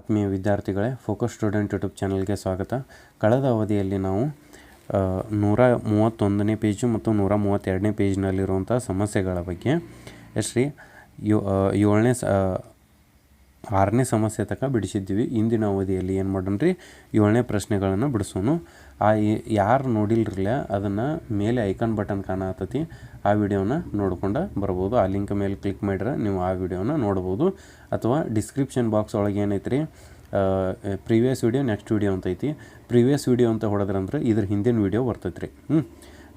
ಆತ್ಮೀಯ ವಿದ್ಯಾರ್ಥಿಗಳೇ focus student YouTube ಚಾನಲ್ಗೆ ಸ್ವಾಗತ. ಕಳೆದ ಅವಧಿಯಲ್ಲಿ ನಾವು ನೂರ ಮೂವತ್ತೊಂದನೇ ಪೇಜು ಮತ್ತು ನೂರ ಮೂವತ್ತೆರಡನೇ ಪೇಜ್ನಲ್ಲಿರುವಂಥ ಸಮಸ್ಯೆಗಳ ಬಗ್ಗೆ ಎಷ್ಟ್ರಿ ಏಳನೇ ಆರನೇ ಸಮಸ್ಯೆ ತನಕ ಬಿಡಿಸಿದ್ದೀವಿ. ಇಂದಿನ ಅವಧಿಯಲ್ಲಿ ಏನು ಮಾಡೋಣ ರೀ? ಏಳನೇ ಪ್ರಶ್ನೆಗಳನ್ನು ಬಿಡಿಸೋನು ಆ ಯಾರು ನೋಡಿಲ್ರಲ್ಲ, ಅದನ್ನು ಮೇಲೆ ಐಕಾನ್ ಬಟನ್ ಕಾಣತತಿ. ಆ ವಿಡಿಯೋನ ನೋಡ್ಕೊಂಡು ಬರ್ಬೋದು. ಆ ಲಿಂಕ್ ಮೇಲೆ ಕ್ಲಿಕ್ ಮಾಡಿದ್ರೆ ನೀವು ಆ ವಿಡಿಯೋನ ನೋಡ್ಬೋದು. ಅಥವಾ ಡಿಸ್ಕ್ರಿಪ್ಷನ್ ಬಾಕ್ಸ್ ಒಳಗೆ ಏನೈತೆ ರೀ ಪ್ರೀವಿಯಸ್ ವಿಡಿಯೋ, ನೆಕ್ಸ್ಟ್ ವಿಡಿಯೋ ಅಂತ ಐತಿ. ಪ್ರೀವಿಯಸ್ ವಿಡಿಯೋ ಅಂತ ಹೊಡೆದ್ರಂದ್ರೆ ಇದ್ರ ಹಿಂದಿನ ವಿಡಿಯೋ ಬರ್ತೈತೆ ರೀ ಹ್ಞೂ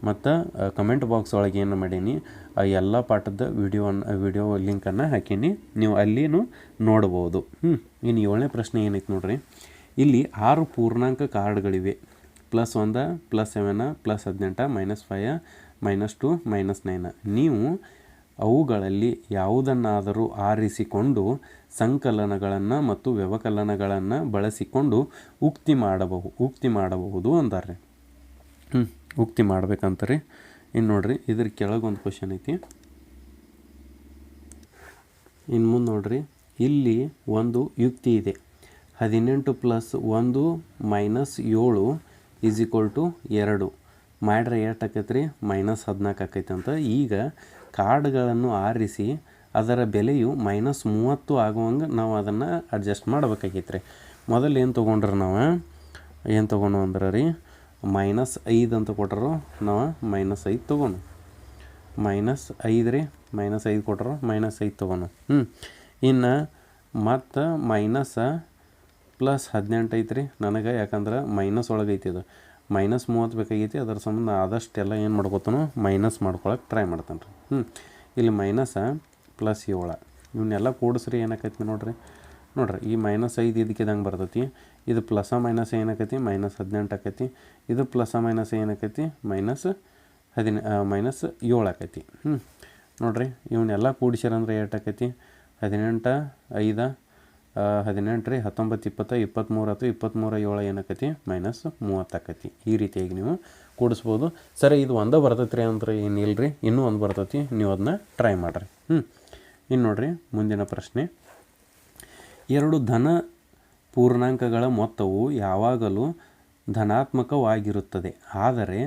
ಮತ್ತು ಕಮೆಂಟ್ ಬಾಕ್ಸ್ ಒಳಗೆ ಏನು ಮಾಡೀನಿ, ಆ, ಎಲ್ಲ ಪಾಠದ ವಿಡಿಯೋನ ವಿಡಿಯೋ ಲಿಂಕನ್ನು ಹಾಕೀನಿ. ನೀವು ಅಲ್ಲಿಯೂ ನೋಡ್ಬೋದು. ಹ್ಞೂ ಇನ್ನು ಏಳನೇ ಪ್ರಶ್ನೆ ಏನೈತೆ ನೋಡ್ರಿ? ಇಲ್ಲಿ ಆರು ಪೂರ್ಣಾಂಕ ಕಾರ್ಡ್ಗಳಿವೆ. ಪ್ಲಸ್ ಒಂದ ಪ್ಲಸ್ ಸೆವೆನ ಪ್ಲಸ್ ಹದಿನೆಂಟ minus five minus two minus nine ನೀವು ಅವುಗಳಲ್ಲಿ ಯಾವುದನ್ನಾದರೂ ಆರಿಸಿಕೊಂಡು ಸಂಕಲನಗಳನ್ನು ಮತ್ತು ವ್ಯವಕಲನಗಳನ್ನು ಬಳಸಿಕೊಂಡು ಉಕ್ತಿ ಮಾಡಬಹುದು ಉಕ್ತಿ ಮಾಡಬಹುದು ಅಂತಾರೆ ಹ್ಞೂ ಉಕ್ತಿ ಮಾಡ್ಬೇಕಂತ ರೀ ಇನ್ನು ನೋಡ್ರಿ, ಇದ್ರ ಕೆಳಗೊಂದು ಕ್ವಶನ್ ಐತಿ. ಇನ್ನು ಮುಂದೆ ನೋಡ್ರಿ, ಇಲ್ಲಿ ಒಂದು ಯುಕ್ತಿ ಇದೆ. ಹದಿನೆಂಟು ಪ್ಲಸ್ ಒಂದು ಮೈನಸ್ ಏಳು ಈಸ್ ಈಕ್ವಲ್ ಟು ಎರಡು. ಮಾಡ್ರೆ ಎಷ್ಟು ಆಕೈತೆ ರೀ ಮೈನಸ್ ಹದಿನಾಲ್ಕು ಆಕೈತೆ ಅಂತ. ಈಗ ಕಾರ್ಡ್ಗಳನ್ನು ಆರಿಸಿ, ಅದರ ಬೆಲೆಯು ಮೈನಸ್ ಮೂವತ್ತು ಆಗುವಂಗೆ ನಾವು ಅದನ್ನು ಅಡ್ಜಸ್ಟ್ ಮಾಡ್ಬೇಕಾಗಿತ್ತು ರೀ ಮೊದಲು ಏನು ತೊಗೊಂಡ್ರೆ ನಾವು? ಏನು ತೊಗೊಂಡು ಅಂದ್ರೆ ರೀ ಮೈನಸ್ ಐದು ಅಂತ ಕೊಟ್ಟರು ನಾವು ಮೈನಸ್ ಐದು ತೊಗೊಂಡು ಮೈನಸ್ ಐದು ರೀ, ಮೈನಸ್ ಐದು ಕೊಟ್ಟರು ಮೈನಸ್ ಐದು ತೊಗೊಂಡು ಹ್ಞೂ ಇನ್ನು ಮತ್ತು ಮೈನಸ್ ಪ್ಲಸ್ ಹದಿನೆಂಟು ಐತೆ ರೀ ನನಗೆ ಯಾಕಂದ್ರೆ ಮೈನಸ್ ಒಳಗೈತಿ ಇದು ಮೈನಸ್ ಮೂವತ್ತು ಬೇಕಾಗೈತಿ. ಅದರ ಸಂಬಂಧ ಆದಷ್ಟೆಲ್ಲ ಏನು ಮಾಡ್ಕೊತಾನೋ? ಮೈನಸ್ ಮಾಡ್ಕೊಳಕ್ಕೆ ಟ್ರೈ ಮಾಡ್ತಾನೆ ರೀ ಹ್ಞೂ ಇಲ್ಲಿ ಮೈನಸ ಪ್ಲಸ್ ಏಳು. ಇವನ್ನೆಲ್ಲ ಕೂಡಿಸ್ರಿ ಏನಾಕೈತಿ ನೋಡ್ರಿ. ನೋಡ್ರಿ, ಈ ಮೈನಸ್ ಐದು ಇದಕ್ಕಿದಂಗೆ ಬರ್ತೈತಿ. ಇದು ಪ್ಲಸ ಮೈನಸ್ ಏನಾಕೈತಿ ಮೈನಸ್ ಹದಿನೆಂಟು ಆಕೈತಿ ಇದು ಪ್ಲಸ ಮೈನಸ್ ಏನಾಕೈತಿ ಮೈನಸ್ ಹದಿನ ಮೈನಸ್ ಏಳು ಆಕೈತಿ ಹ್ಞೂ ನೋಡ್ರಿ ಇವನ್ನೆಲ್ಲ ಕೂಡಿಸ್ಯಾರಂದ್ರೆ ಏಟ್ ಆಕೈತಿ ಹದಿನೆಂಟು, ಐದ ಹದಿನೆಂಟು ರೀ, ಹತ್ತೊಂಬತ್ತು, ಇಪ್ಪತ್ತು ಇಪ್ಪತ್ತ್ಮೂರು ಅಥವಾ ಇಪ್ಪತ್ತ್ಮೂರ ಏಳು ಏನಾಕೈತಿ ಮೈನಸ್ ಮೂವತ್ತು ಆಕೈತಿ ಈ ರೀತಿಯಾಗಿ ನೀವು ಕೂಡಿಸ್ಬೋದು. ಸರಿ, ಇದು ಒಂದೇ ಬರ್ತೈತಿ ರೀ ಅಂದ್ರೆ ಏನಿಲ್ಲ ರೀ ಇನ್ನೂ ಒಂದು ಬರ್ತೈತಿ. ನೀವು ಅದನ್ನ ಟ್ರೈ ಮಾಡಿರಿ. ಹ್ಞೂ ಇನ್ನು ನೋಡ್ರಿ, ಮುಂದಿನ ಪ್ರಶ್ನೆ. ಎರಡು ಧನ ಪೂರ್ಣಾಂಕಗಳ ಮೊತ್ತವು ಯಾವಾಗಲೂ ಧನಾತ್ಮಕವಾಗಿರುತ್ತದೆ. ಆದರೆ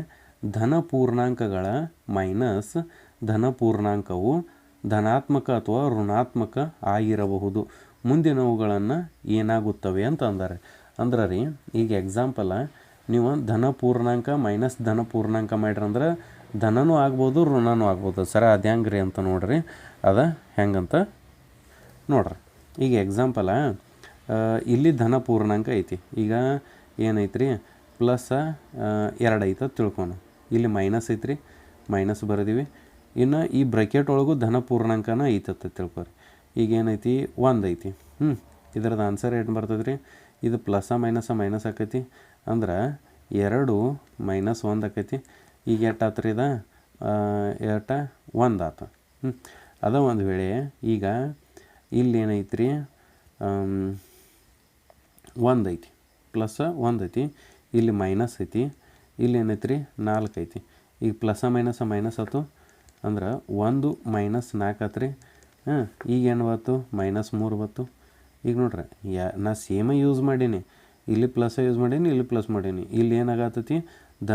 ಧನ ಪೂರ್ಣಾಂಕಗಳ ಮೈನಸ್ ಧನ ಪೂರ್ಣಾಂಕವು ಧನಾತ್ಮಕ ಅಥವಾ ಋಣಾತ್ಮಕ ಆಗಿರಬಹುದು. ಮುಂದಿನವುಗಳನ್ನು ಏನಾಗುತ್ತವೆ ಅಂತ ಅಂದಾರೆ ಅಂದ್ರೆ ರೀ ಈಗ ಎಕ್ಸಾಂಪಲ ನೀವು ಧನ ಪೂರ್ಣಾಂಕ ಮೈನಸ್ ಧನ ಪೂರ್ಣಾಂಕ ಮಾಡ್ರಂದ್ರೆ ಧನನೂ ಆಗ್ಬೋದು, ಋಣನೂ ಆಗ್ಬೋದು. ಸರ, ಅದು ಹೆಂಗೆ ಅಂತ ನೋಡ್ರಿ. ಅದ ಹೆಂಗಂತ ನೋಡ್ರಿ. ಈಗ ಎಕ್ಸಾಂಪಲ ಇಲ್ಲಿ ಧನ ಪೂರ್ಣಾಂಕ ಐತಿ. ಈಗ ಏನೈತಿ ರೀ ಪ್ಲಸ್ ಎರಡು ಐತೆ ತಿಳ್ಕೊಣ. ಇಲ್ಲಿ ಮೈನಸ್ ಐತ್ರಿ, ಮೈನಸ್ ಬರೆದೀವಿ. ಇನ್ನು ಈ ಬ್ರಕೆಟ್ ಒಳಗೂ ಧನ ಪೂರ್ಣಾಂಕನ ಐತತ್ತ ತಿಳ್ಕೊರಿ. ಈಗ ಏನೈತಿ? ಒಂದು ಐತಿ. ಹ್ಞೂ ಇದ್ರದ್ದು ಆನ್ಸರ್ ಏನು ಬರ್ತದೆ ರೀ ಇದು ಪ್ಲಸ್ಸ ಮೈನಸ, ಮೈನಸ್ ಆಕೈತಿ. ಅಂದ್ರೆ ಎರಡು ಮೈನಸ್ ಒಂದು ಆಕೈತಿ. ಈಗ ಎಷ್ಟು ಆತ್ರಿ ಇದು? ಎಷ್ಟ ಒಂದು ಆತ. ಹ್ಞೂ ಅದ ಒಂದು ವೇಳೆ ಈಗ ಇಲ್ಲಿ ಏನೈತಿ ರೀ ಒಂದು ಐತಿ. ಪ್ಲಸ್ ಒಂದು ಐತಿ. ಇಲ್ಲಿ ಮೈನಸ್ ಐತಿ. ಇಲ್ಲಿ ಏನೈತಿ ರೀ ನಾಲ್ಕು ಐತಿ. ಈಗ ಪ್ಲಸ್ ಮೈನಸ ಮೈನಸ್ ಆಯ್ತು ಅಂದ್ರೆ ಒಂದು ಮೈನಸ್ ನಾಲ್ಕು ಆತು ರೀ ಹಾಂ, ಈಗ ಏನು ಬತ್ತು ಮೈನಸ್ ಮೂರು ಬತ್ತು ಈಗ ನೋಡ್ರಿ, ಯಾ, ನಾ ಸೇಮ ಯೂಸ್ ಮಾಡೀನಿ. ಇಲ್ಲಿ ಪ್ಲಸ್ ಯೂಸ್ ಮಾಡೀನಿ, ಇಲ್ಲಿ ಪ್ಲಸ್ ಮಾಡೀನಿ. ಇಲ್ಲಿ ಏನಾಗತ್ತತಿ ದ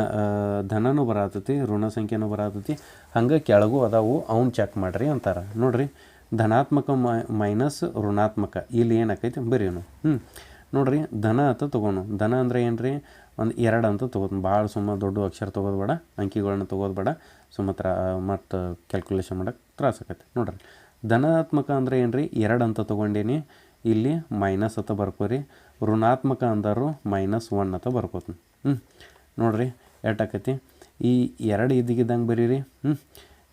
ಧನನೂ ಬರಾತತಿ, ಋಣ ಸಂಖ್ಯೆನೂ ಬರಾತತಿ. ಹಂಗೆ ಕೆಳಗೂ ಅದಾವು, ಅವ್ನು ಚೆಕ್ ಮಾಡಿರಿ ಅಂತಾರೆ. ನೋಡ್ರಿ, ಧನಾತ್ಮಕ ಮೈನಸ್ ಋಣಾತ್ಮಕ. ಇಲ್ಲಿ ಏನಾಕೈತಿ ಬರೀನು ಹ್ಞೂ ನೋಡ್ರಿ ಧನ ಅಂತ ತೊಗೊನು ಧನ ಅಂದರೆ ಏನು ರೀ ಒಂದು ಎರಡು ಅಂತ ತೊಗೋದು. ಭಾಳ ಸುಮ್ಮ ದೊಡ್ಡ ಅಕ್ಷರ ತೊಗೋದು ಬೇಡ ಅಂಕಿಗಳನ್ನ ತೊಗೋದು ಬೇಡ. ಸುಮ್ಮ ಮತ್ತು ಕ್ಯಾಲ್ಕುಲೇಷನ್ ಮಾಡೋಕ್ಕೆ ತ್ರಾಸ ಆಕೈತಿ. ನೋಡ್ರಿ, ಧನಾತ್ಮಕ ಅಂದರೆ ಏನು ರೀ ಎರಡು ಅಂತ ತೊಗೊಂಡೇನಿ. ಇಲ್ಲಿ ಮೈನಸ್ ಅಂತ ಬರ್ಕೋರಿ. ಋಣಾತ್ಮಕ ಅಂದರು ಮೈನಸ್ ಒನ್ ಅಂತ ಬರ್ಕೋತೀನಿ. ಹ್ಞೂ ನೋಡ್ರಿ ಎಷ್ಟಾಕೈತಿ ಈ ಎರಡು ಇದ್ದಿದ್ದಂಗೆ ಬರೀರಿ. ಹ್ಞೂ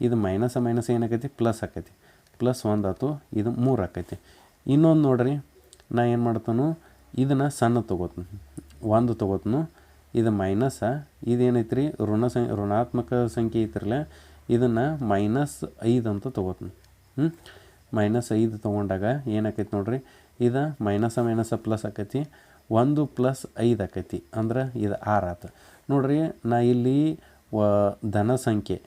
ಇದು ಮೈನಸ್ ಮೈನಸ್ ಏನಾಕೈತಿ ಪ್ಲಸ್ ಆಕೈತಿ. ಪ್ಲಸ್ ಒಂದು ಆಯ್ತು ಇದು ಮೂರು ಆಕೈತಿ. ಇನ್ನೊಂದು ನೋಡ್ರಿ, ನಾ ಏನು ಮಾಡ್ತಾನು? ಇದನ್ನು ಸಣ್ಣ ತೊಗೋತೀನಿ. ಒಂದು ತೊಗೋತನು. ಇದು ಮೈನಸ ಇದೇನೈತಿ ರೀ ಋಣ ಸಂ, ಋಣಾತ್ಮಕ ಸಂಖ್ಯೆ ಐತ್ರಲ್ಲ. ಇದನ್ನು ಮೈನಸ್ ಐದು ಅಂತ ತೊಗೋತೀನಿ. ಹ್ಞೂ ಮೈನಸ್ ಐದು ತೊಗೊಂಡಾಗ ಏನಾಕೈತಿ ನೋಡ್ರಿ? ಇದು ಮೈನಸ ಮೈನಸ ಪ್ಲಸ್ ಆಕೈತಿ. ಒಂದು ಪ್ಲಸ್ ಐದು ಆಕೈತಿ. ಅಂದ್ರೆ ಇದು ಆರು ಆತ. ನೋಡ್ರಿ, ನಾ ಇಲ್ಲಿ ವ, ಧನ ಸಂಖ್ಯೆ.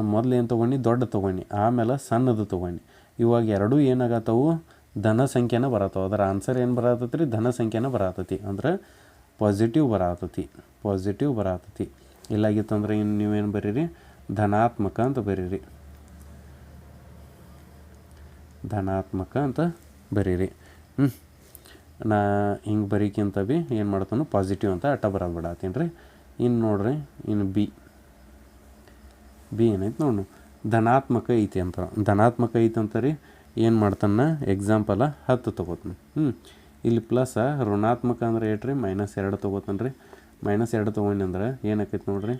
ಮೊದಲು ಏನು ತೊಗೊಂಡು? ದೊಡ್ಡ ತೊಗೊಂಡು. ಆಮೇಲೆ ಸಣ್ಣದು ತೊಗೊಂಡು. ಇವಾಗ ಎರಡೂ ಏನಾಗತ್ತವು? ಧನ ಸಂಖ್ಯೆನ ಬರತ್ತವ ಅದರ ಆನ್ಸರ್ ಏನು ಬರತ್ತೈತಿ ರೀ ಧನ ಸಂಖ್ಯೆನ ಬರತ್ತೈತಿ ಅಂದ್ರೆ ಪಾಸಿಟಿವ್ ಬರತ್ತೈತಿ ಪಾಸಿಟಿವ್ ಬರತ್ತೈತಿ ಇಲ್ಲಾಗಿತ್ತಂದ್ರೆ ಇನ್ನು ನೀವೇನು ಬರೀರಿ? ಧನಾತ್ಮಕ ಅಂತ ಬರೀರಿ. ಧನಾತ್ಮಕ ಅಂತ ಬರೀರಿ. ಹ್ಞೂ ನಾ ಹಿಂಗೆ ಬರೀಕಿಂತ ಬಿ ಏನು ಮಾಡ್ತಾನು? ಪಾಸಿಟಿವ್ ಅಂತ ಅಟ್ಟ ಬರೋದು ಬಿಡತ್ತೀನಿ ರೀ ಇನ್ನು ನೋಡ್ರಿ ಇನ್ನು ಬಿ ಬಿ ಏನೈತೆ ನೋಡು ಧನಾತ್ಮಕ ಐತಿ ಅಂತ. ಧನಾತ್ಮಕ ಐತಿ ಅಂತ ರೀ ಏನು ಮಾಡ್ತಾನ? ಎಕ್ಸಾಂಪಲ ಹತ್ತು ತೊಗೋತಾನೆ. ಹ್ಞೂ ಇಲ್ಲಿ ಪ್ಲಸ್ ಋಣಾತ್ಮಕ ಅಂದ್ರೆ ಏಟ್ರಿ ಮೈನಸ್ ಎರಡು ತೊಗೋತಾನೆ ರೀ ಮೈನಸ್ ಎರಡು ತೊಗೊಂಡು ಅಂದ್ರೆ ಏನಾಕೈತಿ ನೋಡಿರಿ?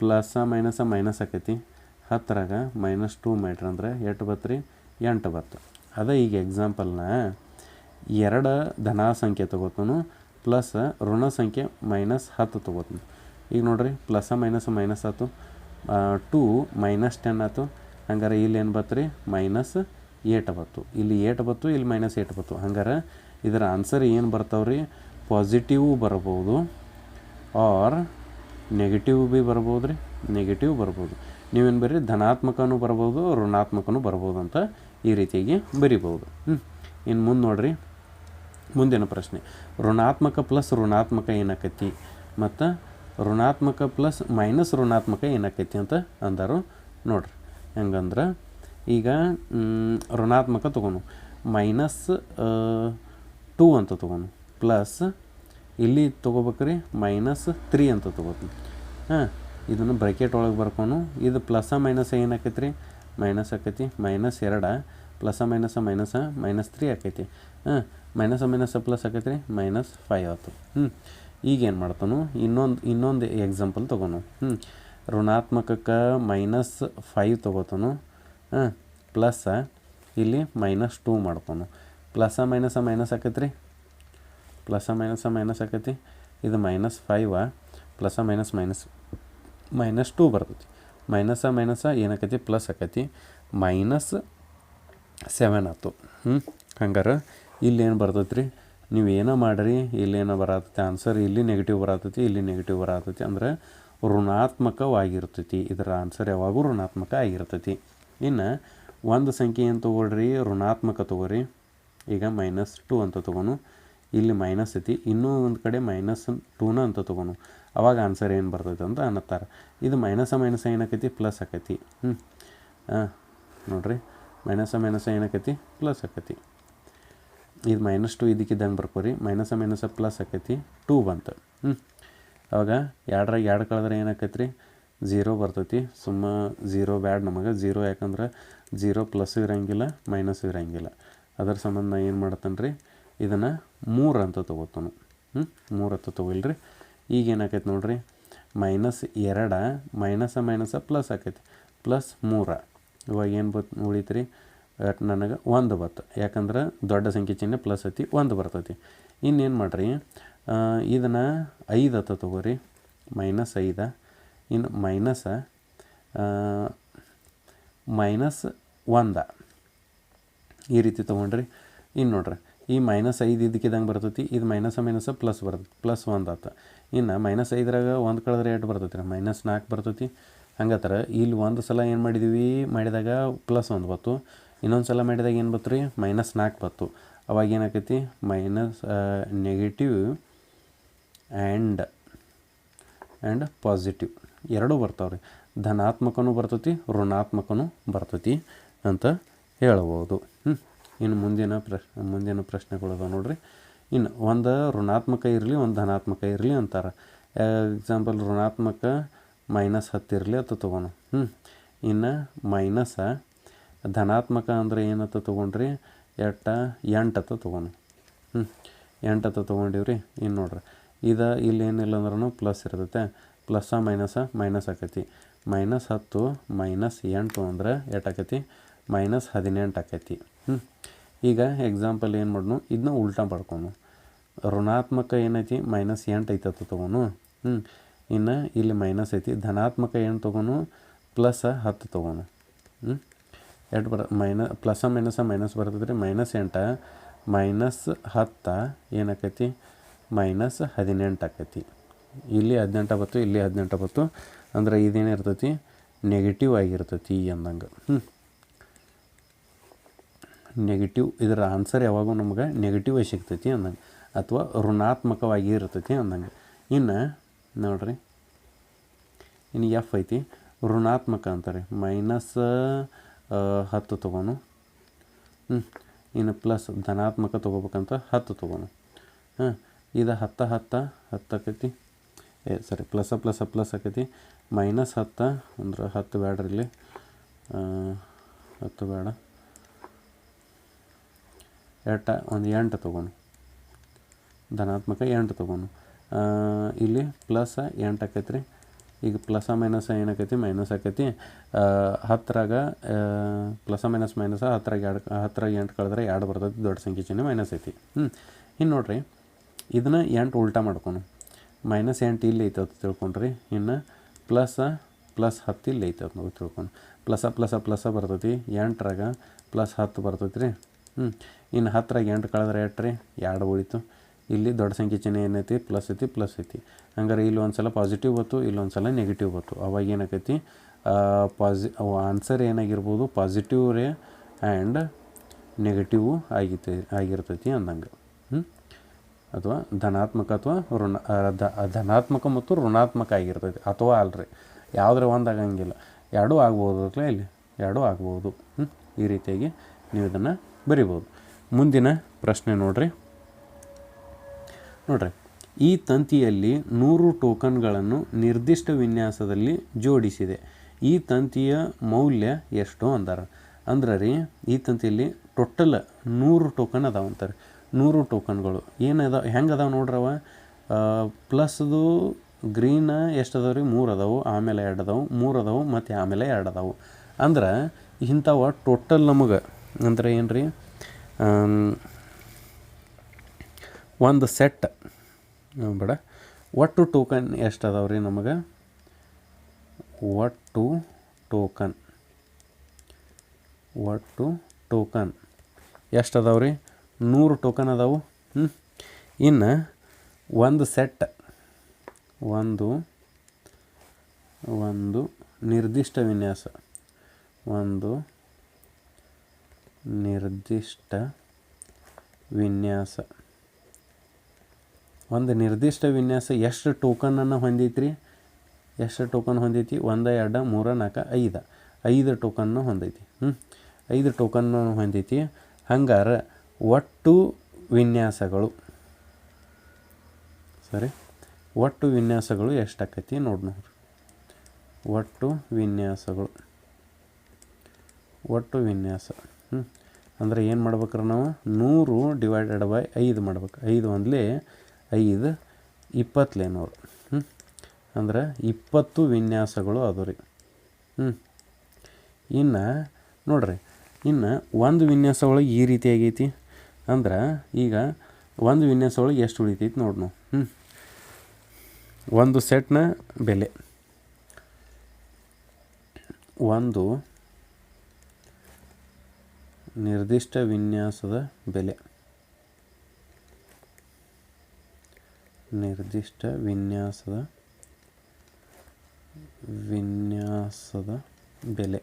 ಪ್ಲಸ್ ಮೈನಸ ಮೈನಸ್ ಆಕೈತಿ. ಹತ್ತರಾಗ ಮೈನಸ್ ಟೂ ಮೀಟ್ರ್ ಅಂದ್ರೆ ಎಷ್ಟು ಬತ್ತು ರೀ ಎಂಟು ಬತ್ತು. ಅದ ಈಗ ಎಕ್ಸಾಂಪಲ್ನ ಎರಡು ಧನ ಸಂಖ್ಯೆ ತೊಗೋತಾನು ಪ್ಲಸ್ ಋಣ ಸಂಖ್ಯೆ ಮೈನಸ್ ಹತ್ತು ತೊಗೋತಾನೆ. ಈಗ ನೋಡ್ರಿ ಪ್ಲಸ್ಸ ಮೈನಸ್ ಮೈನಸ್ ಆಯ್ತು ಟೂ ಮೈನಸ್ ಟೆನ್ ಆಯ್ತು ಹಂಗಾರೆ ಇಲ್ಲಿ ಏನು ಬತ್ತು ರೀ ಮೈನಸ್ ಏಟ್ ಬತ್ತು. ಇಲ್ಲಿ ಏಟ್ ಬತ್ತು, ಇಲ್ಲಿ ಮೈನಸ್ ಏಟ್ ಬತ್ತು. ಹಂಗಾರೆ ಇದರ ಆನ್ಸರ್ ಏನು ಬರ್ತಾವೆ ರೀ ಪಾಸಿಟಿವ್ ಬರ್ಬೋದು ಆರ್ ನೆಗೆಟಿವ್ ಬಿ ಬರ್ಬೋದು ರೀ ನೆಗೆಟಿವ್ ಬರ್ಬೋದು. ನೀವೇನು ಬರ್ರಿ ಧನಾತ್ಮಕನೂ ಬರ್ಬೋದು, ಋಣಾತ್ಮಕನೂ ಬರ್ಬೋದು ಅಂತ ಈ ರೀತಿಯಾಗಿ ಬರಿಬೋದು. ಹ್ಞೂ ಇನ್ನು ಮುಂದೆ ನೋಡ್ರಿ. ಮುಂದಿನ ಪ್ರಶ್ನೆ. ಋಣಾತ್ಮಕ ಪ್ಲಸ್ ಋಣಾತ್ಮಕ ಏನಾಕೈತಿ? ಮತ್ತು ಋಣಾತ್ಮಕ ಪ್ಲಸ್ ಮೈನಸ್ ಋಣಾತ್ಮಕ ಏನಾಕೈತಿ ಅಂತ ಅಂದರು ನೋಡ್ರಿ. ಹೆಂಗಂದ್ರೆ ಈಗ ಋಣಾತ್ಮಕ ತೊಗೊನು ಮೈನಸ್ ಟೂ ಅಂತ ತೊಗೊನು ಪ್ಲಸ್, ಇಲ್ಲಿ ತೊಗೋಬೇಕ್ರಿ, ಮೈನಸ್ ತ್ರೀ ಅಂತ ತೊಗೋತೀನಿ. ಹಾಂ, ಇದನ್ನು ಬ್ರಕೆಟ್ ಒಳಗೆ ಬರ್ಕೊಂಡು, ಇದು ಪ್ಲಸ್ಸ ಮೈನಸ್ ಏನಾಕೈತಿ ರೀ ಮೈನಸ್ ಆಕೈತಿ, ಮೈನಸ್ ಎರಡ. ಪ್ಲಸ ಮೈನಸ ಮೈನಸ, ಮೈನಸ್ ತ್ರೀ ಆಕೈತಿ. ಹಾಂ, ಮೈನಸ ಮೈನಸ್ ಪ್ಲಸ್ ಆಕೈತಿ ರೀ ಮೈನಸ್ ಫೈವ್ ಆಯ್ತು ಹ್ಞೂ ಈಗೇನು ಮಾಡ್ತಾನು? ಇನ್ನೊಂದು ಇನ್ನೊಂದು ಎಕ್ಸಾಂಪಲ್ ತೊಗೊನು ಹ್ಞೂ ಋಣಾತ್ಮಕಕ್ಕೆ ಮೈನಸ್ ಫೈವ್ ತೊಗೋತಾನು. ಹಾಂ ಪ್ಲಸ್ಸ ಇಲ್ಲಿ ಮೈನಸ್ ಟೂ ಮಾಡ್ಕೊನು ಪ್ಲಸ್ ಮೈನಸ ಮೈನಸ್ ಆಕೈತಿ ರೀ ಪ್ಲಸ್ಸ ಮೈನಸ ಮೈನಸ್ ಆಕೈತಿ. ಇದು minus five plus minus minus minus two ಬರ್ತೈತಿ. ಮೈನಸ ಮೈನಸ ಏನಾಕೈತಿ? ಪ್ಲಸ್ ಆಕೈತಿ. ಮೈನಸ್ ಸೆವೆನ್ ಆಯ್ತು ಹ್ಞೂ ಹಂಗಾರೆ ಇಲ್ಲಿ ಏನು ನೀವು ಏನೋ ಮಾಡಿರಿ? ಇಲ್ಲೇನೋ ಬರತೈತಿ? ಆನ್ಸರ್ ಇಲ್ಲಿ ನೆಗೆಟಿವ್ ಬರತೈತಿ, ಇಲ್ಲಿ ನೆಗೆಟಿವ್ ಬರತೈತಿ. ಅಂದ್ರೆ ಋಣಾತ್ಮಕವಾಗಿರ್ತೈತಿ. ಇದರ ಆನ್ಸರ್ ಯಾವಾಗೂ ಋಣಾತ್ಮಕ ಆಗಿರ್ತೈತಿ. ಇನ್ನು ಒಂದು ಸಂಖ್ಯೆ ಏನು ತೊಗೊಳ್ರಿ, ಋಣಾತ್ಮಕ ತೊಗೋರಿ ಈಗ ಮೈನಸ್ ಟು ಅಂತ ತೊಗೊನು ಇಲ್ಲಿ ಮೈನಸ್ ಐತಿ. ಇನ್ನೂ ಒಂದು ಕಡೆ ಮೈನಸ್ ಟೂನ ಅಂತ ತೊಗೊನು ಅವಾಗ ಆನ್ಸರ್ ಏನು ಬರ್ತೈತೆ ಅಂತ ಅನ್ನತ್ತಾರೆ. ಇದು ಮೈನಸ ಮೈನಸ ಏನಾಕೈತಿ? ಪ್ಲಸ್ ಆಕೈತಿ. ಹ್ಞೂ ಹಾಂ ನೋಡ್ರಿ. ಮೈನಸ ಮೈನಸ ಏನಾಕೈತಿ? ಪ್ಲಸ್ ಆಕೈತಿ. ಇದು ಮೈನಸ್ ಟು ಇದಕ್ಕಿದ್ದಂಗೆ ಬರ್ಕೋರಿ. ಮೈನಸ ಮೈನಸ ಪ್ಲಸ್ ಆಕೈತಿ. ಟೂ ಬಂತು. ಹ್ಞೂ ಅವಾಗ ಎರಡ್ರಾಗ ಎರಡು ಕಳೆದ್ರೆ ಏನಾಕೈತಿ ರೀ ಝೀರೋ ಬರ್ತೈತಿ. ಸುಮ್ಮ ಝೀರೋ ಬ್ಯಾಡ್ ನಮಗೆ. ಝೀರೋ ಯಾಕಂದ್ರೆ ಝೀರೋ ಪ್ಲಸ್ ಇರೋಂಗಿಲ್ಲ ಮೈನಸ್ ಇರೋಂಗಿಲ್ಲ. ಅದರ ಸಂಬಂಧ ನಾ ಏನು ಮಾಡ್ತಾನೆ ರೀ ಇದನ್ನು ಮೂರು ಅಂತ ತೊಗೋತಾನು. ಹ್ಞೂ ಮೂರು ಅಂತ ತೊಗೊಳ್ರಿ ಈಗ ಏನಾಕೈತಿ ನೋಡ್ರಿ? ಮೈನಸ್ ಎರಡ ಮೈನಸ ಮೈನಸ ಪ್ಲಸ್ ಆಕೈತಿ. ಪ್ಲಸ್ ಮೂರ. ಇವಾಗ ಏನು ಬತ್ ಉಳಿತ್ರಿ? ನನಗೆ ಒಂದು ಬತ್ತು ಯಾಕಂದ್ರೆ ದೊಡ್ಡ ಸಂಖ್ಯೆ ಚಿಹ್ನೆ ಪ್ಲಸ್ ಐತಿ, ಒಂದು ಬರ್ತೈತಿ. ಇನ್ನೇನು ಮಾಡಿರಿ? ಇದನ್ನು ಐದು ಅಂತ ತೊಗೋರಿ. ಮೈನಸ್ ಐದು. ಇನ್ನು ಮೈನಸ್ ಮೈನಸ್ ಒಂದ. ಈ ರೀತಿ ತೊಗೊಂಡ್ರಿ. ಇನ್ನು ನೋಡ್ರಿ, ಈ ಮೈನಸ್ ಐದು ಇದಕ್ಕಿದಂಗೆ ಬರ್ತೈತಿ. ಇದು ಮೈನಸ್ ಮೈನಸ್ ಪ್ಲಸ್ ಬರ್ತೈತಿ. ಪ್ಲಸ್ ಒಂದು ಆತ ಇನ್ನು ಮೈನಸ್ ಐದರಾಗ ಒಂದು ಕಳೆದ್ರೆ ಎರಡು ಬರ್ತೈತಿ ರೀ? ಮೈನಸ್ ನಾಲ್ಕು ಬರ್ತೈತಿ. ಹಂಗತ್ತರ ಇಲ್ಲಿ ಒಂದು ಸಲ ಏನು ಮಾಡಿದ್ವಿ? ಮಾಡಿದಾಗ ಪ್ಲಸ್ ಒಂದು ಬತ್ತು. ಇನ್ನೊಂದು ಸಲ ಮಾಡಿದಾಗ ಏನು ಬತ್ತು ರೀ? ಮೈನಸ್ ನಾಲ್ಕು ಬತ್ತು. ಅವಾಗ ಏನಾಕೈತಿ? Minus negative and and positive ಎರಡೂ ಬರ್ತಾವೆ ರೀ ಧನಾತ್ಮಕನೂ ಬರ್ತೈತಿ, ಋಣಾತ್ಮಕನೂ ಬರ್ತೈತಿ ಅಂತ ಹೇಳ್ಬೋದು. ಹ್ಞೂ ಇನ್ನು ಮುಂದಿನ ಪ್ರಶ್ನೆ ಮುಂದಿನ ಪ್ರಶ್ನೆಗಳು ಅದಾವೆ ನೋಡ್ರಿ. ಇನ್ನು ಒಂದು ಋಣಾತ್ಮಕ ಇರಲಿ, ಒಂದು ಧನಾತ್ಮಕ ಇರಲಿ ಅಂತಾರೆ. ಎಕ್ಸಾಂಪಲ್ ಋಣಾತ್ಮಕ ಮೈನಸ್ ಹತ್ತು ಇರಲಿ ಅಂತ ತೊಗೊನು ಹ್ಞೂ ಇನ್ನು ಮೈನಸ ಧನಾತ್ಮಕ ಅಂದ್ರೆ ಏನತ್ತ ತೊಗೊಂಡ್ರಿ? ಎಟ್ಟ ಎಂಟತ್ತ ತೊಗೊನು ಹ್ಞೂ ಎಂಟತ್ತ ತೊಗೊಂಡಿವ್ರಿ. ಇನ್ನು ನೋಡ್ರಿ. ಇದು ಇಲ್ಲಿ ಏನಿಲ್ಲ ಅಂದ್ರೂ ಪ್ಲಸ್ ಇರ್ತೈತೆ. ಪ್ಲಸ್ಸ ಮೈನಸ ಮೈನಸ್ ಆಕೈತಿ. ಮೈನಸ್ ಹತ್ತು ಮೈನಸ್ ಎಂಟು ಅಂದ್ರೆ ಆಕೈತಿ? ಮೈನಸ್ ಹದಿನೆಂಟು ಆಕೈತಿ. ಹ್ಞೂ ಈಗ ಎಕ್ಸಾಂಪಲ್ ಏನು ಮಾಡ್ನು? ಇದನ್ನ ಉಲ್ಟಾ ಪಡ್ಕೊನು ಋಣಾತ್ಮಕ ಏನೈತಿ? ಮೈನಸ್ ಎಂಟು ಐತತ್ತು ತೊಗೊನು. ಹ್ಞೂ ಇನ್ನು ಇಲ್ಲಿ ಮೈನಸ್ ಐತಿ. ಧನಾತ್ಮಕ ಏನು ತೊಗೊನು ಪ್ಲಸ್ ಹತ್ತು ತೊಗೊನು. ಹ್ಞೂ ಎರಡು ಬರ ಮೈನ ಪ್ಲಸ್ಸ ಮೈನಸ ಮೈನಸ್ ಬರ್ತೈತೆ ರೀ ಮೈನಸ್ ಎಂಟ ಮೈನಸ್ ಹತ್ತ ಏನಾಕೈತಿ ಮೈನಸ್ ಹದಿನೆಂಟು ಆಕೈತಿ. ಇಲ್ಲಿ ಹದಿನೆಂಟು ಬತ್ತು ಇಲ್ಲಿ ಹದಿನೆಂಟು ಬತ್ತು ಅಂದ್ರೆ ಇದೇನಿರ್ತೈತಿ ನೆಗೆಟಿವ್ ಆಗಿರ್ತೈತಿ ಅಂದಂಗೆ ಹ್ಞೂ ನೆಗೆಟಿವ್ ಇದರ ಆನ್ಸರ್ ಯಾವಾಗೂ ನಮ್ಗೆ ನೆಗೆಟಿವ್ ಸಿಗ್ತೈತಿ ಅಂದಂಗೆ. ಅಥವಾ ಋಣಾತ್ಮಕವಾಗಿ ಇರ್ತೈತಿ ಅಂದಂಗೆ. ಇನ್ನು, ನೋಡ್ರಿ. ಇನ್ನು ಎಫ್ ಐತಿ, ಋಣಾತ್ಮಕ ಅಂತಾರೆ. ಮೈನಸ್ ಹತ್ತು ತೊಗೊನು. ಹ್ಞೂ ಇನ್ನು ಪ್ಲಸ್ ಧನಾತ್ಮಕ ತೊಗೋಬೇಕಂತ ಹತ್ತು ತೊಗೊನು. ಹಾಂ ಇದು ಹತ್ತ ಹತ್ತ ಹತ್ತು ಆಕೈತಿ. ಏ, ಸರಿ, ಪ್ಲಸ್ ಪ್ಲಸ ಪ್ಲಸ್ ಆಕೈತಿ. ಮೈನಸ್ ಹತ್ತು, ಅಂದ್ರೆ ಹತ್ತು ಬೇಡ್ರಿ ಇಲ್ಲಿ. ಹತ್ತು ಬೇಡ ಎಟ್ಟ, ಒಂದು ಎಂಟು ತೊಗೊಂಡು. ಧನಾತ್ಮಕ ಎಂಟು ತೊಗೊಂಡು. ಇಲ್ಲಿ ಪ್ಲಸ್ ಎಂಟು ಆಕೈತಿ ರೀ ಈಗ ಪ್ಲಸ ಮೈನಸ್ ಏನಾಕೈತಿ ಮೈನಸ್ ಆಕೈತಿ. ಹತ್ತರಾಗ ಪ್ಲಸ ಮೈನಸ್ ಮೈನಸ್ ಹತ್ತರಾಗ ಎರಡು ಹತ್ತರಾಗ ಎಂಟು ಕಳೆದ್ರೆ ಎರಡು ಬರ್ತೈತಿ. ದೊಡ್ಡ ಸಂಖ್ಯೆ ಚಿಹ್ನೆ ಮೈನಸ್ ಐತಿ. ಹ್ಞೂ ಇನ್ನು ನೋಡ್ರಿ. ಇದನ್ನು ಎಂಟು ಉಲ್ಟಾ ಮಾಡ್ಕೊನು. ಮೈನಸ್ ಎಂಟು ಇಲ್ಲಿ ಅಂತ ತಿಳ್ಕೊಂಡ್ರಿ. ಇನ್ನು ಪ್ಲಸ್ ಪ್ಲಸ್ ಹತ್ತು ಇಲ್ಲಿ ಐತೆ ಅಂತ ನಾವು ತಿಳ್ಕೊಂಡು ಪ್ಲಸ ಪ್ಲಸ ಪ್ಲಸ ಬರ್ತೈತಿ. ಎಂಟರಾಗ ಪ್ಲಸ್ ಹತ್ತು ಬರ್ತೈತಿ ರೀ ಹ್ಞೂ ಇನ್ನು ಹತ್ತರಾಗ ಎಂಟು ಕಳೆದ್ರೆ ಎಷ್ಟು ರೀ ಎರಡು ಉಳಿತು. ಇಲ್ಲಿ ದೊಡ್ಡ ಸಂಖ್ಯೆ ಚಿಹ್ನೆ ಏನೈತಿ? ಪ್ಲಸ್ ಐತಿ ಪ್ಲಸ್ ಐತಿ. ಹಂಗಾರೆ ಇಲ್ಲಿ ಒಂದು ಸಲ ಪಾಸಿಟಿವ್ ಬತ್ತು ಇಲ್ಲೊಂದು ಸಲ ನೆಗೆಟಿವ್ ಬತ್ತು ಅವಾಗ ಏನಾಕೈತಿ? ಪಾಸಿ ಆನ್ಸರ್ ಏನಾಗಿರ್ಬೋದು? ಪಾಸಿಟಿವ್ ರೇ ಆ್ಯಂಡ್ ನೆಗೆಟಿವ್ ಆಗಿತ್ತು ಆಗಿರ್ತೈತಿ ಅಂದಂಗೆ. ಹ್ಞೂ ಅಥವಾ ಧನಾತ್ಮಕ ಅಥವಾ ಋಣ ಧನಾತ್ಮಕ ಮತ್ತು ಋಣಾತ್ಮಕ ಆಗಿರ್ತೈತಿ. ಅಥವಾ ಅಲ್ರಿ, ಯಾವುದ್ರ ಒಂದು ಆಗಂಗಿಲ್ಲ ಎರಡೂ ಆಗ್ಬೋದು ಅಥವಾ ಇಲ್ಲಿ. ಎರಡೂ ಆಗ್ಬೋದು. ಈ ರೀತಿಯಾಗಿ ನೀವು ಇದನ್ನು ಬರಿಬೋದು. ಮುಂದಿನ ಪ್ರಶ್ನೆ ನೋಡ್ರಿ. ನೋಡ್ರಿ, ಈ ತಂತಿಯಲ್ಲಿ ನೂರು ಟೋಕನ್ಗಳನ್ನು ನಿರ್ದಿಷ್ಟ ವಿನ್ಯಾಸದಲ್ಲಿ ಜೋಡಿಸಿದೆ. ಈ ತಂತಿಯ ಮೌಲ್ಯ ಎಷ್ಟು ಅಂದಾರ ಅಂದ್ರೆ ರೀ, ಈ ತಂತಿಯಲ್ಲಿ ಟೋಟಲ್ ನೂರು ಟೋಕನ್ ಅದಾವ ಅಂತಾರೆ ನೂರು ಟೋಕನ್ಗಳು ಏನದ ಹೆಂಗೆ ಅದಾವೆ ನೋಡ್ರವ ಪ್ಲಸ್ದು ಗ್ರೀನ್ ಎಷ್ಟು ಅದಾವೆ ರೀ? ಮೂರು ಅದಾವು ಆಮೇಲೆ ಎರಡು ಅದಾವು ಮೂರು ಅದಾವು ಮತ್ತು ಆಮೇಲೆ ಎರಡು ಅದಾವು ಅಂದ್ರೆ, ಇಂಥವ ಟೋಟಲ್ ನಮಗೆ, ಅಂದ್ರೆ ಏನು ರೀ ಒಂದು ಸೆಟ್ ಬೇಡ. ಒಟ್ಟು ಟೋಕನ್ ಎಷ್ಟು ಅದಾವೆ ರೀ ನಮಗೆ? ಒಟ್ಟು ಟೋಕನ್ ಒಟ್ಟು ಟೋಕನ್ ಎಷ್ಟು ಅದಾವೆ ರೀ? ನೂರು ಟೋಕನ್ ಅದಾವು. ಇನ್ನು ಒಂದು ಸೆಟ್ ಒಂದು ಒಂದು ನಿರ್ದಿಷ್ಟ ವಿನ್ಯಾಸ. ಒಂದು ನಿರ್ದಿಷ್ಟ ವಿನ್ಯಾಸ. ಒಂದು ನಿರ್ದಿಷ್ಟ ವಿನ್ಯಾಸ ಎಷ್ಟು ಟೋಕನನ್ನು ಹೊಂದೈತ್ರಿ? ಎಷ್ಟು ಟೋಕನ್ ಹೊಂದೈತಿ? ಒಂದು, ಎರಡು, ಮೂರ ನಾಲ್ಕು ಐದು. ಐದು ಟೋಕನ್ನು ಹೊಂದೈತಿ. ಹ್ಞೂ ಐದು ಟೋಕನ್ನು ಹೊಂದೈತಿ. ಹಂಗಾರೆ ಒಟ್ಟು ವಿನ್ಯಾಸಗಳು. ಸರಿ? ಒಟ್ಟು ವಿನ್ಯಾಸಗಳು ಎಷ್ಟಾಕೈತಿ ನೋಡಿ ನೋಡ್ರಿ. ಒಟ್ಟು ವಿನ್ಯಾಸಗಳು. ಒಟ್ಟು ವಿನ್ಯಾಸ. ಹ್ಞೂ ಅಂದರೆ ಏನು ಮಾಡ್ಬೇಕ್ರೆ ನಾವು? ನೂರು ಡಿವೈಡೆಡ್ ಬೈ ಐದು ಮಾಡ್ಬೇಕು. ಐದು ಒಂದ್ಲೇ ಐದು ಇಪ್ಪತ್ತಲೇ ನೂರು. ಹ್ಞೂ ಅಂದ್ರೆ ಇಪ್ಪತ್ತು ವಿನ್ಯಾಸಗಳು ಅದು ರೀ. ಹ್ಞೂ ಇನ್ನು ನೋಡ್ರಿ. ಇನ್ನು ಒಂದು ವಿನ್ಯಾಸ ಒಳಗೆ ಈ ರೀತಿ ಆಗೈತಿ. ಅಂದ್ರೆ ಈಗ ಒಂದು ವಿನ್ಯಾಸ ಒಳಗೆ ಎಷ್ಟು ಉಳಿತೈತಿ ನೋಡಿ ನಾವು. ಹ್ಞೂ ಒಂದು ಸೆಟ್ನ ಬೆಲೆ. ಒಂದು ನಿರ್ದಿಷ್ಟ ವಿನ್ಯಾಸದ ಬೆಲೆ. ನಿರ್ದಿಷ್ಟ ವಿನ್ಯಾಸದ ವಿನ್ಯಾಸದ ಬೆಲೆ.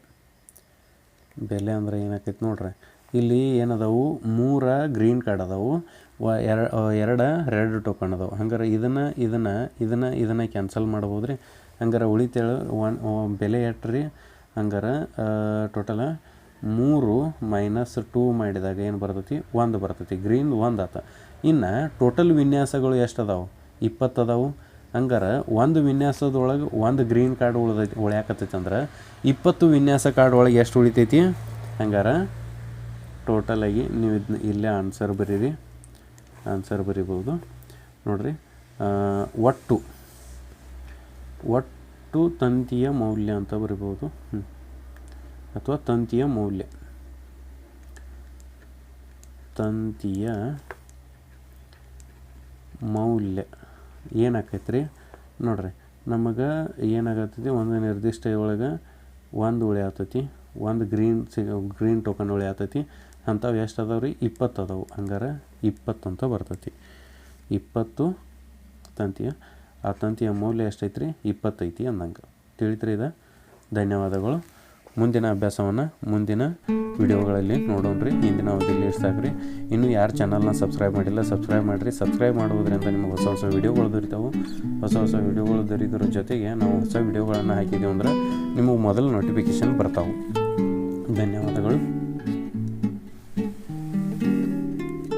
ಬೆಲೆ ಅಂದ್ರೆ ಏನಾಕೈತಿ ನೋಡ್ರಿ? ಇಲ್ಲಿ ಏನದಾವು? ಮೂರ ಗ್ರೀನ್ ಕಾರ್ಡ್ ಅದಾವು. ಎರ ಎರಡು ರೆಡ್ ಟೋಕನ್ ಅದಾವು. ಹಂಗಾರೆ ಇದನ್ನು ಇದನ್ನು ಇದನ್ನು ಇದನ್ನು ಕ್ಯಾನ್ಸಲ್ ಮಾಡ್ಬೋದು ರೀ ಹಂಗಾರೆ ಉಳಿತೇಳು, ಒನ್ ಬೆಲೆ ಎಷ್ಟು ರೀ ಹಂಗಾರೆ ಟೋಟಲ ಮೂರು ಮೈನಸ್ ಟೂ ಮಾಡಿದಾಗ ಏನು ಬರ್ತೈತಿ? ಒಂದು ಬರ್ತೈತಿ. ಗ್ರೀನ್ ಒಂದು ಆತ. ಇನ್ನು ಟೋಟಲ್ ವಿನ್ಯಾಸಗಳು ಎಷ್ಟು ಅದಾವು? ಇಪ್ಪತ್ತು ಅದಾವು. ಹಂಗಾರೆ ಒಂದು ವಿನ್ಯಾಸದೊಳಗೆ ಒಂದು ಗ್ರೀನ್ ಕಾರ್ಡ್ ಉಳಿದೈತಿ ಉಳ್ಯಾಕತ್ತೈತಿ ಅಂದ್ರೆ ಇಪ್ಪತ್ತು ವಿನ್ಯಾಸ ಕಾರ್ಡ್ ಒಳಗೆ ಎಷ್ಟು ಉಳಿತೈತಿ? ಹಂಗಾರೆ ಟೋಟಲಾಗಿ ನೀವು ಇದನ್ನ ಇಲ್ಲೇ ಆನ್ಸರ್ ಬರೀರಿ. ಆನ್ಸರ್ ಬರಿಬೋದು ನೋಡಿರಿ ಒಟ್ಟು ಒಟ್ಟು ತಂತಿಯ ಮೌಲ್ಯ ಅಂತ ಬರಿಬೋದು ಅಥವಾ ತಂತಿಯ ಮೌಲ್ಯ. ತಂತಿಯ ಮೌಲ್ಯ ಏನಾಕೈತೆ ರೀ ನೋಡ್ರಿ, ನಮಗೆ ಏನಾಗತ್ತೈತಿ? ಒಂದು ನಿರ್ದಿಷ್ಟ ಒಳಗೆ ಒಂದು ಉಳಿ ಆಗ್ತೈತಿ ಒಂದು ಗ್ರೀನ್ ಸಿಗ ಗ್ರೀನ್ ಟೋಕನ್ ಉಳಿ ಆಗ್ತೈತಿ ಅಂಥವು ಎಷ್ಟು ಅದಾವೆ ರೀ? ಇಪ್ಪತ್ತು ಅದಾವು. ಹಂಗಾರೆ ಇಪ್ಪತ್ತು ಅಂತ ಬರ್ತೈತಿ. ಇಪ್ಪತ್ತು ತಂತಿಯ, ಆ ತಂತಿಯ ಮೌಲ್ಯ ಎಷ್ಟೈತಿ ರೀ ಇಪ್ಪತ್ತೈತಿ ಅಂದಂಗೆ. ತಿಳಿತ್ರಿ ಇದು? ಧನ್ಯವಾದಗಳು. ಮುಂದಿನ ಅಭ್ಯಾಸವನ್ನು ಮುಂದಿನ ವಿಡಿಯೋಗಳಲ್ಲಿ ನೋಡೋಣ್ರಿ ಇಂದಿನ ಅವಧಿಯಲ್ಲಿ ಎಷ್ಟು ರೀ. ಇನ್ನು ಯಾರು ಚಾನಲ್ನ ಸಬ್ಸ್ಕ್ರೈಬ್ ಮಾಡಿಲ್ಲ ಸಬ್ಸ್ಕ್ರೈಬ್ ಮಾಡಿರಿ. ಸಬ್ಸ್ಕ್ರೈಬ್ ಮಾಡುವುದರಿಂದ ನಿಮಗೆ ಹೊಸ ಹೊಸ ವೀಡಿಯೋಗಳು ದೊರೀತಾವೆ. ಹೊಸ ಹೊಸ ವಿಡಿಯೋಗಳು ದೊರೀತರ ಜೊತೆಗೆ ನಾವು ಹೊಸ ವಿಡಿಯೋಗಳನ್ನು ಹಾಕಿದ್ದೀವಿ ಅಂದ್ರೆ ನಿಮಗೆ ಮೊದಲು ನೋಟಿಫಿಕೇಷನ್ ಬರ್ತಾವೆ. ಧನ್ಯವಾದಗಳು.